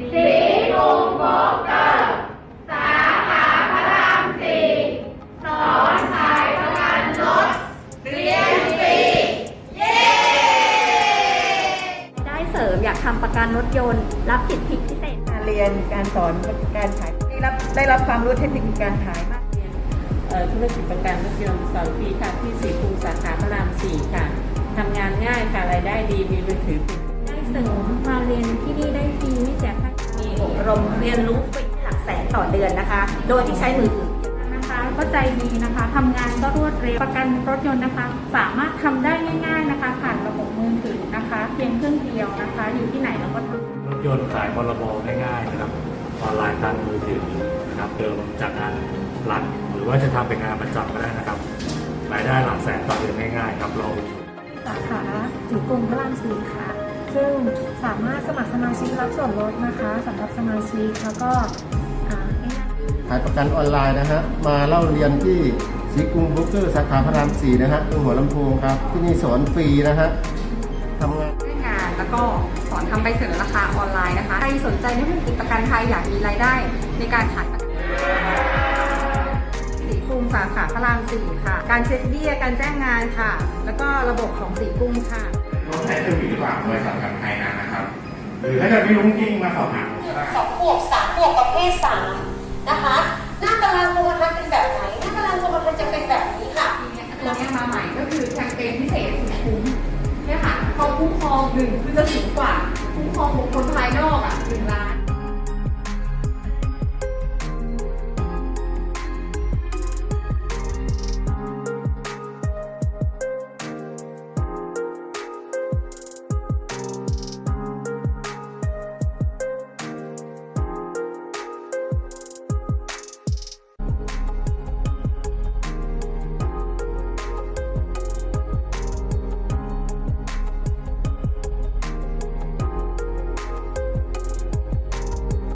สีกรุงโบกเกอร์สาขาพระรามสี่สอนขายประกันรถเรียนฟรีเย้ได้เสริมอยากทำประกันรถยนต์รับสิทธิพิเศษการเรียนการสอนการขายได้รับได้รับความรู้เทคนิคการขายมากเอ่อธุรกิจประกันรถยนต์สอนฟรีค่ะที่สีภูสาขาพระรามสี่ค่ะทำงานง่ายค่ะรายได้ดีมีมือถือได้เสริมมาเรียนที่นี่ได้ฟรี เรียนรู้ฟรีหลักแสนต่อเดือนนะคะ โดยที่ใช้มือถือนะคะก็ใจดีนะคะทำงานก็รวดเร็วประกันรถยนต์นะคะ สามารถทำได้ง่ายๆนะคะ ผ่านระบบมือถือนะคะ เพียงเครื่องเดียวนะคะ อยู่ที่ไหนเราก็ทำรถยนต์ขายพรบง่ายๆนะครับออนไลน์ทางมือถือนะครับเดิมจากงานหลักหรือว่าจะทำเป็นงานประจำก็ได้นะครับรายได้หลักแสนต่อเดือนง่ายๆครับเราสาขาสีกรุงพระรามสี่ค่ะ ซึ่งสามารถสมัครสมาชิกรับส่วนลดนะคะสำหรับสมาชิกแล้วก็อ่าง่ายๆขายประกันออนไลน์นะฮะมาเล่าเรียนที่สีกรุงบล็อกเกอร์สาขาพระรามสี่นะฮะตรงหัวลำโพงครับ ที่นี่สอนฟรีนะฮะทำงานด้วยงานแล้วก็สอนทำใบเสนอราคาออนไลน์นะคะ ใครสนใจในธุรกิจประกันภัยอยากมีรายได้ในการขายประกันสีกรุงสาขาพระรามสี่ค่ะ การเช็คเบี้ยการแจ้งงานค่ะ แล้วก็ระบบของสีกรุงค่ะรถใช้ เครื่องบินกว่าบริษัทการไทยนานนะครับ หรือถ้าเกิดไม่รู้จริงมาสอบถามก็ได้สองขวบสามขวบประเภทสามนะคะหน้าตารางกรมธรรม์เป็นแบบไหนหน้าตารางกรมธรรม์จะเป็นแบบนี้ค่ะตัวนี้มาใหม่ก็คือแคมเปญพิเศษสุดคุ้มเนี่ยค่ะเขาคุ้มครองหนึ่งคือจะสูงกว่าคุ้มครองบุคคลภายนอกอะ